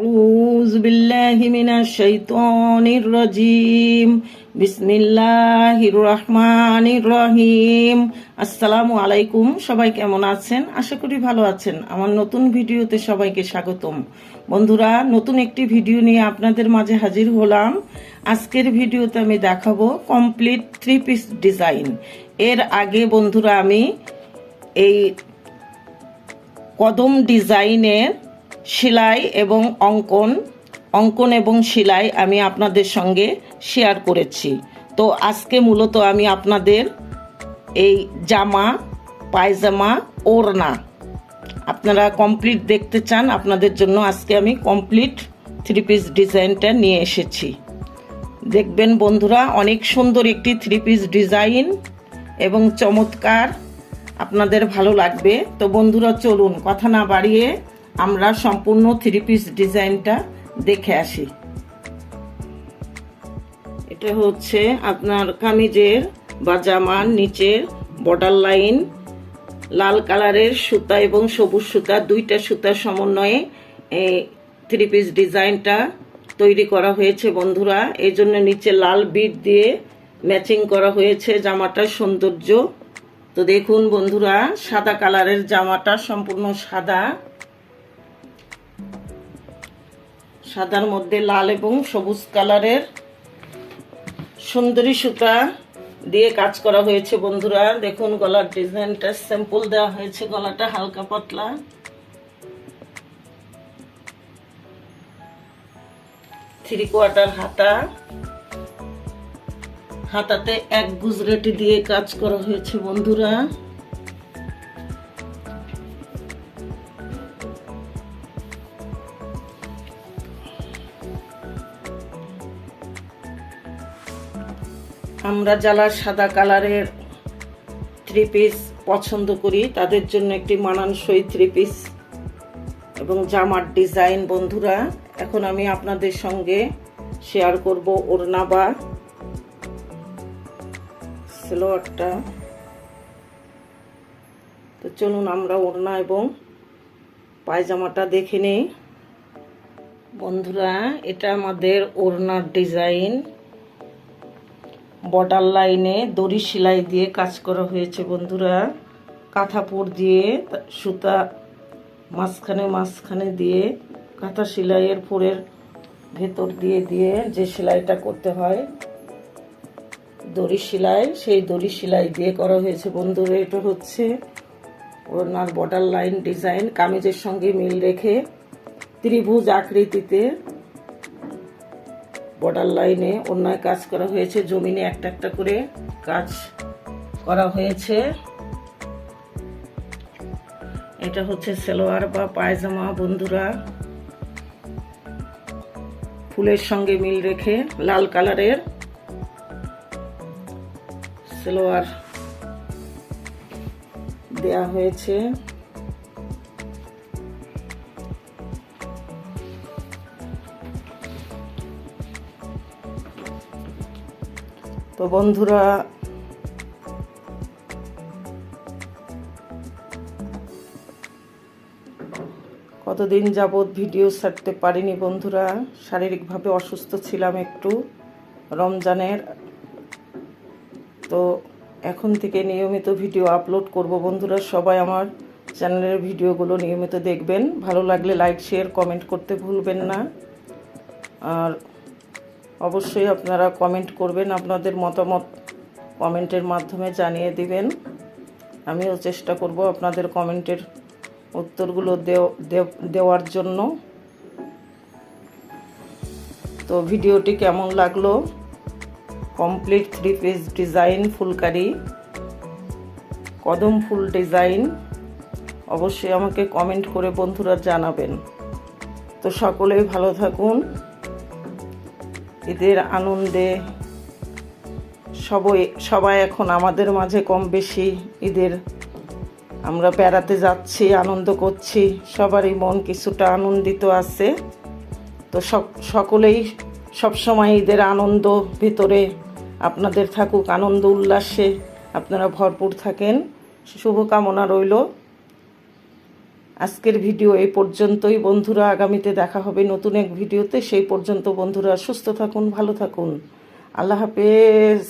أعوذ بالله من الشيطان الرجيم بسم الله الرحمن الرحيم আসসালামু আলাইকুম সবাই কেমন আছেন আশা করি ভালো আছেন আমার নতুন ভিডিওতে সবাইকে স্বাগতম বন্ধুরা নতুন একটি ভিডিও নিয়ে আপনাদের মাঝে হাজির হলাম আজকের ভিডিওতে আমি দেখাবো কমপ্লিট থ্রি পিস ডিজাইন এর আগে বন্ধুরা আমি এই কদম ডিজাইনের সেলাই এবং অঙ্কন অঙ্কন এবং সেলাই আমি আপনাদের সঙ্গে শেয়ার করেছি। তো আজকে মূলত আমি আপনাদের এই জামা, পায়জামা, ওড়না, আপনারা কমপ্লিট দেখতে চান, আপনাদের জন্য আজকে আমি কমপ্লিট থ্রি পিস ডিজাইনটা নিয়ে এসেছি। দেখবেন বন্ধুরা, অনেক সুন্দর একটি থ্রি পিস ডিজাইন এবং চমৎকার, আপনাদের ভালো লাগবে। তো বন্ধুরা, চলুন, কথা না বাড়িয়ে আমরা সম্পূর্ণ থ্রি পিস ডিজাইনটা দেখে আসি। এটা হচ্ছে আপনার কামিজের বা জামার নিচের বর্ডার লাইন লাল কালারের সুতা এবং সবুজ সুতা, দুইটা সুতার সমন্বয়ে এই থ্রি পিস ডিজাইনটা তৈরি করা হয়েছে বন্ধুরা। এই জন্য নিচে লাল বিট দিয়ে ম্যাচিং করা হয়েছে জামাটার সৌন্দর্য। তো দেখুন বন্ধুরা, সাদা কালারের জামাটা সম্পূর্ণ সাদা। সাদার মধ্যে লাল এবং সবুজ কালারের সুন্দরী সুতা দিয়ে কাজ করা হয়েছে, বন্ধুরা। দেখুন, গলার ডিজাইনটা স্যাম্পল দেওয়া হয়েছে, গলাটা হালকা পাতলা। থ্রি কোয়ার্টার হাতা। হাতাতে এক গুজরাটি দিয়ে কাজ করা হয়েছে, বন্ধুরা। আমরা যারা সাদা কালারের থ্রি পিস পছন্দ করি, তাদের জন্য একটি মানানসই থ্রি পিস এবং জামার ডিজাইন বন্ধুরা, এখন আমি আপনাদের সঙ্গে শেয়ার করব ওড়না বা সেলোয়ারটা। তো চলুন আমরা ওড়না এবং পায়জামাটা দেখে নিই। বন্ধুরা, এটা আমাদের ওড়নার ডিজাইন বর্ডার লাইনে দড়ি সেলাই দিয়ে কাজ করা হয়েছে বন্ধুরা। কাঁথাপুর দিয়ে সুতা মাঝখানে মাঝখানে দিয়ে কাঁথা সেলাইয়ের পুরের ভেতর দিয়ে দিয়ে যে সেলাইটা করতে হয়, দড়ি সেলাই, সেই দড়ি সেলাই দিয়ে করা হয়েছে বন্ধুরা। এটা হচ্ছে ওনার বর্ডার লাইন ডিজাইন, কামিজের সঙ্গে মিল রেখে ত্রিভুজ আকৃতিতে বর্ডার লাইনে অন্যায় কাজ করা হয়েছে, জমিনে একটা একটা করে কাজ করা হয়েছে। এটা হচ্ছে সেলোয়ার বা পায়জামা, বন্ধুরা। ফুলের সঙ্গে মিল রেখে লাল কালারের সেলোয়ার দেয়া হয়েছে। তো বন্ধুরা, কতদিন যাবৎ ভিডিও ছাড়তে পারিনি বন্ধুরা, শারীরিকভাবে অসুস্থ ছিলাম একটু রমজানের। তো এখন থেকে নিয়মিত ভিডিও আপলোড করব বন্ধুরা, সবাই আমার চ্যানেলের ভিডিওগুলো নিয়মিত দেখবেন। ভালো লাগলে লাইক, শেয়ার, কমেন্ট করতে ভুলবেন না। আর অবশ্যই আপনারা কমেন্ট করবেন, আপনাদের মতামত কমেন্টের মাধ্যমে জানিয়ে দিবেন। আমিও চেষ্টা করব আপনাদের কমেন্টের উত্তরগুলো দেওয়ার জন্য। তো ভিডিওটি কেমন লাগল? Complete three piece design phulkari. কদম ফুল ডিজাইন অবশ্যই আমাকে কমেন্ট করে বন্ধুরা জানাবেন। তো সকলেই ভালো থাকুন। ঈদের আনন্দে সবাই সবাই এখন আমাদের মাঝে কম বেশি ঈদের। আমরা বেড়াতে যাচ্ছি, আনন্দ করছি, সবারই মন কিছুটা আনন্দিত আছে। তো সকলেই সবসময় ঈদের আনন্দ ভিতরে আপনাদের থাকুক, আনন্দ উল্লাসে আপনারা ভরপুর থাকেন। শুভকামনা রইল। আজকের ভিডিও এই পর্যন্তই। বন্ধুরা, আগামীতে দেখা হবে নতুন এক ভিডিওতে। সেই পর্যন্ত বন্ধুরা সুস্থ থাকুন, ভালো থাকুন। আল্লাহ হাফেজ।